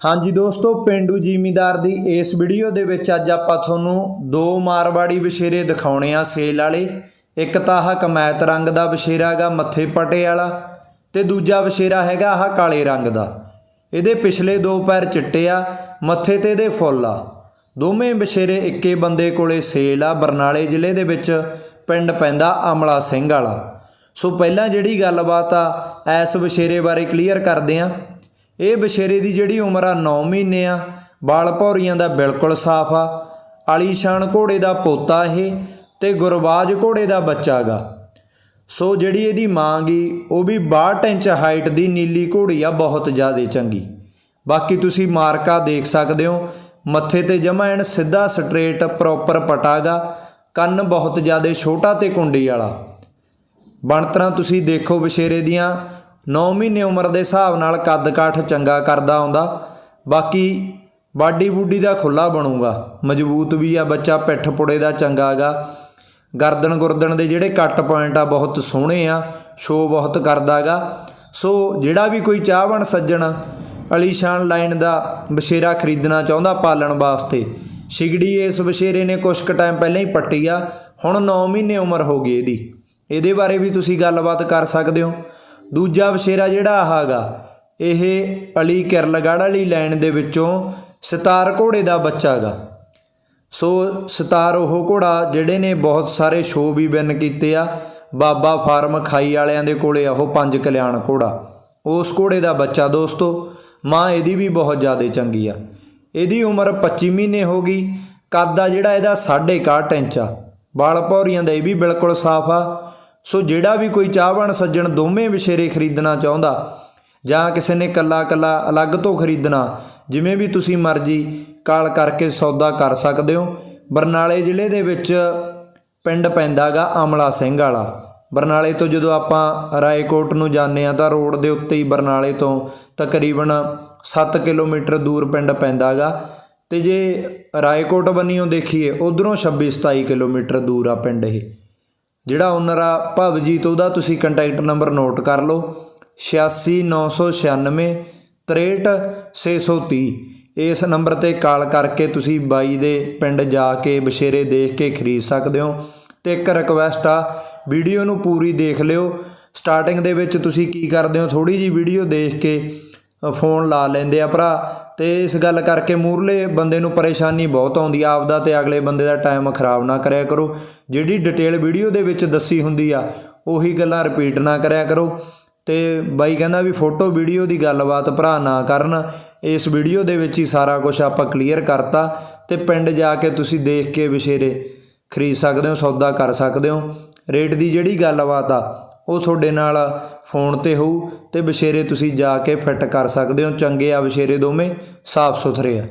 ਹਾਂਜੀ ਦੋਸਤੋ, ਪਿੰਡੂ ਜ਼ਿਮੀਦਾਰ ਦੀ ਇਸ ਵੀਡੀਓ ਦੇ ਵਿੱਚ ਅੱਜ ਆਪਾਂ ਤੁਹਾਨੂੰ ਦੋ ਮਾਰਵਾੜੀ ਬਸ਼ੇਰੇ ਦਿਖਾਉਣੇ ਆ ਸੇਲ ਵਾਲੇ। ਇੱਕ ਤਾਂ ਆਹ ਕਮੈਤ ਰੰਗ ਦਾ ਬਸ਼ੇਰਾ ਹੈਗਾ ਮੱਥੇ ਪਟੇ ਵਾਲਾ ਤੇ ਦੂਜਾ ਬਸ਼ੇਰਾ ਹੈਗਾ ਆਹ ਕਾਲੇ ਰੰਗ ਦਾ। ਇਹਦੇ ਪਿਛਲੇ ਦੋ ਪੈਰ ਚਿੱਟੇ ਆ, ਮੱਥੇ ਤੇ ਇਹਦੇ ਫੁੱਲ ਆ। ਦੋਵੇਂ ਬਸ਼ੇਰੇ ਇੱਕੇ ਬੰਦੇ ਕੋਲੇ ਸੇਲ ਆ, ਬਰਨਾਲੇ ਜ਼ਿਲ੍ਹੇ ਦੇ ਵਿੱਚ ਪਿੰਡ ਪੈਂਦਾ ਅਮਲਾ ਸਿੰਘ ਵਾਲਾ। ਸੋ ਪਹਿਲਾਂ ਜਿਹੜੀ ਗੱਲਬਾਤ ਆ ਐਸ ਬਸ਼ੇਰੇ ਬਾਰੇ ਕਲੀਅਰ ਕਰਦੇ ਆ। ਇਹ ਬਸ਼ੇਰੇ ਦੀ ਜਿਹੜੀ ਉਮਰ ਆ 9 ਮਹੀਨੇ ਆ ਬਾਲ ਭੌਰੀਆਂ ਦਾ ਬਿਲਕੁਲ ਸਾਫ਼ ਆ, ਆਲੀਸ਼ਾਨ ਘੋੜੇ ਦਾ ਪੋਤਾ ਇਹ ਤੇ ਗੁਰਬਾਜ ਘੋੜੇ ਦਾ ਬੱਚਾ ਗਾ। ਸੋ ਜਿਹੜੀ ਇਹਦੀ ਮਾਂ ਗੀ, ਉਹ ਵੀ 62 ਇੰਚ ਹਾਈਟ ਦੀ ਨੀਲੀ ਘੋੜੀ ਆ, ਬਹੁਤ ਜ਼ਿਆਦਾ ਚੰਗੀ। ਬਾਕੀ ਤੁਸੀਂ ਮਾਰਕਾ ਦੇਖ ਸਕਦੇ ਹੋ, ਮੱਥੇ ਤੇ ਜਮਾ ਐਨ ਸਿੱਧਾ ਸਟ੍ਰੇਟ ਪ੍ਰੋਪਰ ਪਟਾਗਾ ਕੰਨ ਬਹੁਤ ਜ਼ਿਆਦਾ ਛੋਟਾ ਤੇ ਕੁੰਡੀ ਵਾਲਾ। ਬਣਤਰਾਂ ਤੁਸੀਂ ਦੇਖੋ ਬਸ਼ੇਰੇ ਦੀਆਂ 9 ਮਹੀਨੇ ਉਮਰ ਦੇ ਹਿਸਾਬ ਨਾਲ ਕੱਦ ਕਾਠ ਚੰਗਾ ਕਰਦਾ ਆਉਂਦਾ, ਬਾਕੀ ਬਾਡੀ ਬੂਡੀ ਦਾ ਖੁੱਲਾ ਬਣੂਗਾ। ਮਜ਼ਬੂਤ ਵੀ ਆ ਬੱਚਾ, ਪਿੱਠ ਪੁੜੇ ਦਾ ਚੰਗਾ ਗਾ। ਗਰਦਨ ਗੁਰਦਨ ਦੇ ਜਿਹੜੇ ਕੱਟ ਪੁਆਇੰਟ ਆ, ਬਹੁਤ ਸੋਹਣੇ ਆ ਸ਼ੋ ਬਹੁਤ ਕਰਦਾਗਾ ਸੋ ਜਿਹੜਾ ਵੀ ਕੋਈ ਚਾਹਵਣ ਸੱਜਣ ਅਲੀਸ਼ਾਨ ਲਾਈਨ ਦਾ ਬਸ਼ੇਰਾ ਖਰੀਦਣਾ ਚਾਹੁੰਦਾ ਪਾਲਣ ਵਾਸਤੇ, ਸ਼ਿਗੜੀ ਇਸ ਬਸ਼ੇਰੇ ਨੇ ਕੁਝ ਕੁ ਟਾਈਮ ਪਹਿਲਾਂ ਹੀ ਪੱਟੀ ਆ, ਹੁਣ 9 ਮਹੀਨੇ ਉਮਰ ਹੋ ਗਈ ਇਹਦੀ। ਇਹਦੇ ਬਾਰੇ ਵੀ ਤੁਸੀਂ ਗੱਲਬਾਤ ਕਰ ਸਕਦੇ ਹੋ। ਦੂਜਾ ਬਸ਼ੇਰਾ ਜਿਹੜਾ ਆਹਾਗਾ, ਇਹ ਅਲੀ ਕਿਰਲਗੜ੍ਹ ਵਾਲੀ ਲਾਈਨ ਦੇ ਵਿੱਚੋਂ ਸਤਾਰ ਘੋੜੇ ਦਾ ਬੱਚਾ ਹੈਗਾ ਸੋ ਸਤਾਰ ਉਹ ਘੋੜਾ ਜਿਹੜੇ ਨੇ ਬਹੁਤ ਸਾਰੇ ਸ਼ੋਅ ਵੀ ਵਿਨ ਕੀਤੇ ਆ। ਬਾਬਾ ਫਾਰਮ ਖਾਈ ਵਾਲਿਆਂ ਦੇ ਕੋਲੇ ਆ ਉਹ ਪੰਜ ਕਲਿਆਣ ਘੋੜਾ। ਉਸ ਘੋੜੇ ਦਾ ਬੱਚਾ ਦੋਸਤੋ, ਮਾਂ ਇਹਦੀ ਵੀ ਬਹੁਤ ਜ਼ਿਆਦਾ ਚੰਗੀ ਆ। ਇਹਦੀ ਉਮਰ 25 ਮਹੀਨੇ ਹੋ ਗਈ, ਕੱਦ ਆ ਜਿਹੜਾ ਇਹਦਾ 6.5 ਇੰਚ ਆ। ਵਾਲ ਭੌਰੀਆਂ ਦਾ ਇਹ ਵੀ ਬਿਲਕੁਲ ਸਾਫ਼ ਆ। ਸੋ ਜਿਹੜਾ ਵੀ ਕੋਈ ਚਾਹਵਣ ਸੱਜਣ ਦੋਵੇਂ ਵਿਸ਼ੇਰੇ ਖਰੀਦਣਾ ਚਾਹੁੰਦਾ, ਜਾਂ ਕਿਸੇ ਨੇ ਕੱਲਾ ਕੱਲਾ ਅਲੱਗ ਤੋਂ ਖਰੀਦਣਾ, ਜਿਵੇਂ ਵੀ ਤੁਸੀਂ ਮਰਜ਼ੀ ਕਾਲ ਕਰਕੇ ਸੌਦਾ ਕਰ ਸਕਦੇ ਹੋ। ਬਰਨਾਲੇ ਜ਼ਿਲ੍ਹੇ ਦੇ ਵਿੱਚ ਪਿੰਡ ਪੈਂਦਾਗਾ ਅਮਲਾ ਸਿੰਘ ਵਾਲਾ। ਬਰਨਾਲੇ ਤੋਂ ਜਦੋਂ ਆਪਾਂ ਰਾਏਕੋਟ ਨੂੰ ਜਾਂਦੇ ਆ ਤਾਂ ਰੋਡ ਦੇ ਉੱਤੇ ਹੀ ਬਰਨਾਲੇ ਤੋਂ ਤਕਰੀਬਨ 7 ਕਿਲੋਮੀਟਰ ਦੂਰ ਪਿੰਡ ਪੈਂਦਾਗਾ। ਤੇ ਜੇ ਰਾਏਕੋਟ ਬੰਨੀਓ ਦੇਖੀਏ, ਉਧਰੋਂ 26 27 ਕਿਲੋਮੀਟਰ ਦੂਰ ਆ ਪਿੰਡ ਇਹ। ਜਿਹੜਾ ਓਨਰ ਆ, ਭਵਜੀਤ, ਉਹਦਾ ਤੁਸੀਂ ਕੰਟੈਕਟ ਨੰਬਰ ਨੋਟ ਕਰ ਲਓ। 86996 63630 ਇਸ ਨੰਬਰ ਤੇ ਕਾਲ ਕਰਕੇ ਤੁਸੀਂ ਬਾਈ ਦੇ ਪਿੰਡ ਜਾ ਕੇ ਬਸ਼ੇਰੇ ਦੇਖ ਕੇ ਖਰੀਦ ਸਕਦੇ ਹੋ। ਤੇ ਇੱਕ ਰਿਕਵੈਸਟ ਆ ਵੀਡੀਓ ਨੂੰ ਪੂਰੀ ਦੇਖ ਲਿਓ। ਸਟਾਰਟਿੰਗ ਦੇ ਵਿੱਚ ਤੁਸੀਂ ਕੀ ਕਰਦੇ ਹੋ? ਥੋੜੀ ਜੀ ਵੀਡੀਓ ਦੇਖ ਕੇ ਫੋਨ ਲਾ ਲੈਂਦੇ ਆ ਭਰਾ। ਤੇ ਇਸ ਗੱਲ ਕਰਕੇ ਮੂਰਲੇ ਬੰਦੇ ਨੂੰ ਪਰੇਸ਼ਾਨੀ ਬਹੁਤ ਆਉਂਦੀ ਆ। ਆਪਦਾ ਤੇ ਅਗਲੇ ਬੰਦੇ ਦਾ ਟਾਈਮ ਖਰਾਬ ਨਾ ਕਰਿਆ ਕਰੋ। ਜਿਹੜੀ ਡਿਟੇਲ ਵੀਡੀਓ ਦੇ ਵਿੱਚ ਦੱਸੀ ਹੁੰਦੀ ਆ, ਉਹੀ ਗੱਲਾਂ ਰਿਪੀਟ ਨਾ ਕਰਿਆ ਕਰੋ। ਤੇ ਬਾਈ ਕਹਿੰਦਾ ਵੀ ਫੋਟੋ ਵੀਡੀਓ ਦੀ ਗੱਲਬਾਤ ਭਰਾ ਨਾ ਕਰਨ। ਇਸ ਵੀਡੀਓ ਦੇ ਵਿੱਚ ਹੀ ਸਾਰਾ ਕੁਝ ਆਪਾਂ ਕਲੀਅਰ ਕਰਤਾ। ਤੇ ਪਿੰਡ ਜਾ ਕੇ ਤੁਸੀਂ ਦੇਖ ਕੇ ਵਿਸ਼ੇਰੇ ਖਰੀਦ ਸਕਦੇ ਹੋ, ਸੌਦਾ ਕਰ ਸਕਦੇ ਹੋ। ਰੇਟ ਦੀ ਜਿਹੜੀ ਗੱਲਬਾਤ ਆ ਉਹ ਤੁਹਾਡੇ ਨਾਲ ਫੋਨ ਤੇ ਹੋਊ ਤੇ ਵਿਸ਼ੇਰੇ ਤੁਸੀਂ ਜਾ ਕੇ ਫਿੱਟ ਕਰ ਸਕਦੇ ਹੋ। ਚੰਗੇ ਆ ਵਿਸ਼ੇਰੇ ਦੋਵੇਂ, ਸਾਫ਼ ਸੁਥਰੇ ਆ।